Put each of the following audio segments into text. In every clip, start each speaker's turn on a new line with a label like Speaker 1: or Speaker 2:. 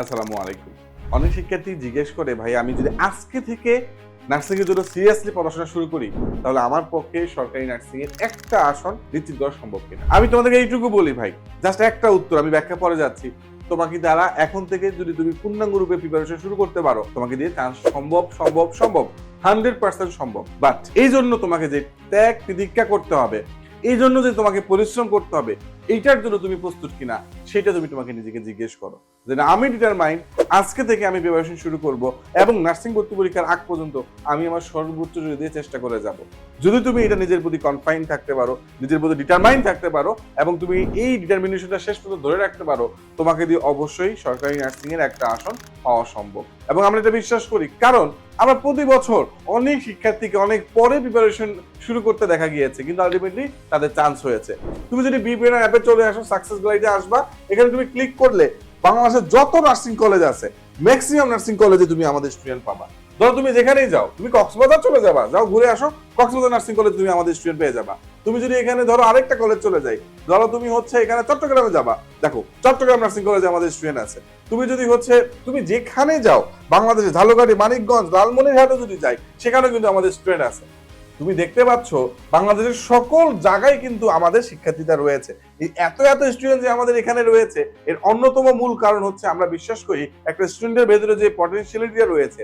Speaker 1: আসসালামু আলাইকুম। অনেক শিক্ষার্থী জিজ্ঞেস করে, ভাই, আমি যদি আজকে থেকে নার্সিংয়ের জন্য সিরিয়াসলি পড়াশোনা শুরু করি, তাহলে আমার পক্ষে সরকারি নার্সিংয়ের একটা আসন নিশ্চিত করা সম্ভব কিনা? আমি তোমাদেরকে এইটুকু বলি, ভাই জাস্ট একটা উত্তর, আমি ব্যাখ্যা পরে যাচ্ছি। তোমাকে দ্বারা এখন থেকে যদি তুমি পূর্ণাঙ্গ রূপে প্রিপারেশন শুরু করতে পারো, তোমাকে দিয়ে চান্স সম্ভব সম্ভব সম্ভব হান্ড্রেড পার্সেন্ট সম্ভব। বাট এই জন্য তোমাকে যে ত্যাগ প্রতিজ্ঞা করতে হবে, এই জন্য যে তোমাকে পরিশ্রম করতে হবে, এইটার জন্য তুমি প্রস্তুত কিনা? সেটা তুমি তোমাকে নিজেকে জিজ্ঞেস করো যে আমি ডিটারমাইন্ড আজকে থেকে আমি প্রিপারেশন শুরু করব এবং নার্সিং ভর্তি পরীক্ষার আগ পর্যন্ত আমি আমার সর্বোচ্চ দিয়ে চেষ্টা করে যাব। যদি তুমি এটা নিজের প্রতি কনফাইন থাকতে পারো, নিজের প্রতি ডিটারমাইন থাকতে পারো এবং তুমি এই ডিটারমিনেশনটা শেষ পর্যন্ত ধরে রাখতে পারো, তোমাকে দিয়ে অবশ্যই সরকারি নার্সিং এর একটা আসন পাওয়া সম্ভব। এবং আমরা এটা বিশ্বাস করি, কারণ আমরা প্রতি বছর অনেক শিক্ষার্থীকে অনেক পরে প্রিপারেশন শুরু করতে দেখা গিয়েছে, কিন্তু আলটিমেটলি তাদের চান্স হয়েছে। তুমি যদি বিপিএন অ্যাপে চলে আসো সাকসেস গাইডে আসবা এখানে তুমি ক্লিক করলে বাংলাদেশের যত নার্সিং কলেজ আছে ম্যাক্সিমাম নার্সিং কলেজে তুমি আমাদের স্টুডেন্ট পাবা। ধরো তুমি যেখানেই যাও, তুমি কক্সবাজার চলে যাবা, যাও ঘুরে আসো, কক্সবাজার নার্সিং কলেজ তুমি আমাদের স্টুডেন্ট পেয়ে যাবা। তুমি যদি এখানে ধরো আরেকটা কলেজ চলে যাই, ধরো তুমি হচ্ছে এখানে চট্টগ্রামে যাবা। দেখো, চট্টগ্রাম নার্সিং কলেজে আমাদের স্টুডেন্ট আছে। তুমি যদি হচ্ছে, তুমি যেখানে যাও বাংলাদেশে ঝালকাঠি, মানিকগঞ্জ, লালমনিরহাটে যদি যাই, সেখানেও কিন্তু আমাদের স্টুডেন্ট আছে। তুমি দেখতে পাচ্ছ, বাংলাদেশের সকল জায়গায় কিন্তু আমাদের শিক্ষার্থীরা রয়েছে। এই এত এত স্টুডেন্ট যে আমাদের এখানে রয়েছে, এর অন্যতম মূল কারণ হচ্ছে আমরা বিশ্বাস করি, একটা স্টুডেন্টের ভেতরে যে পটেনশিয়ালিটিটা রয়েছে,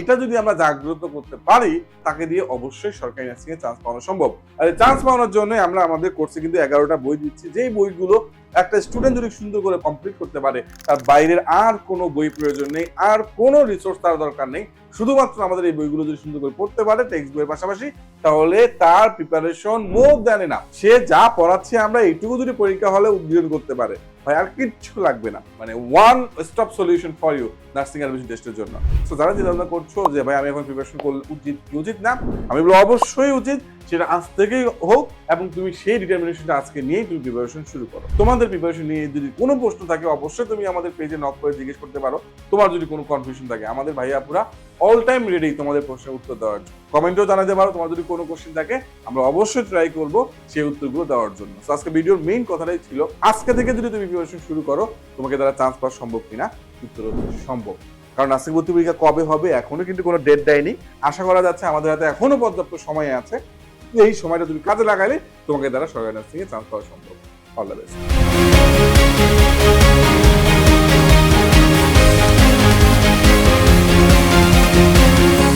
Speaker 1: এটা যদি আমরা জাগ্রত করতে পারি, তাকে দিয়ে অবশ্যই সরকারি নার্সিং এ চান্স পাওয়া সম্ভব। আর চান্স পাওয়ানোর জন্য আমরা আমাদের কোর্সে কিন্তু এগারোটা বই দিচ্ছি। যেই বইগুলো একটা স্টুডেন্ট যদি সুন্দর করে কমপ্লিট করতে পারে, তার বাইরের আর কোনো বই প্রয়োজন নেই, আর কোনো রিসোর্স তার দরকার নেই। শুধুমাত্র আমাদের এই বইগুলো যদি সুন্দর করে পড়তে পারে টেক্সট বইয়ের পাশাপাশি তাহলে তার প্রিপারেশন মোর জানে না। সে যা পড়াচ্ছে আমরা এইটুকু যদি পরীক্ষা হলে উদ্বোধন করতে পারে। ভাই, আর কিচ্ছু লাগবে না। মানে one stop solution for you nursing admission টেস্টের জন্য। তো যারা চিন্তা করছ যে, ভাই, আমি এখন প্রিপারেশন করলে উচিত উচিত না? আমি বলব, অবশ্যই উচিত। সেটা আজ থেকেই হোক এবং তুমি সেই ডিটারমিনেশনটা আজকে নিয়েই তুমি প্রিপারেশন শুরু করো। তোমাদের প্রিপারেশন নিয়ে যদি কোনো প্রশ্ন থাকে, অবশ্যই তুমি আমাদের পেজে নক করে জিজ্ঞেস করতে পারো। তোমার যদি কোনো কনফিউশন থাকে, আমাদের ভাইয়া পুরা অল টাইম রেডি তোমাদের প্রশ্নের উত্তর দেওয়ার জন্য। কমেন্টেও জানাতে পারো, তোমার যদি কোনো কোশ্চেন থাকে, আমরা অবশ্যই ট্রাই করব সেই উত্তরগুলো দেওয়ার জন্য। আজকে ভিডিওর মেইন কথাটাই ছিল, আজকে থেকে যদি তুমি প্রিপারেশন শুরু করো, তোমাকে তারা চান্স পাওয়া সম্ভব কিনা? উত্তর সম্ভব। কারণ নার্সিং ভর্তি পরীক্ষা কবে হবে, এখনও কিন্তু কোনো ডেট দেয়নি। আশা করা যাচ্ছে আমাদের হাতে এখনও পর্যাপ্ত সময় আছে। এই সময়টা তুমি কাজে লাগালে তোমাকে দ্বারা সরকারি থেকে চান্স পাওয়া সম্ভব। All the best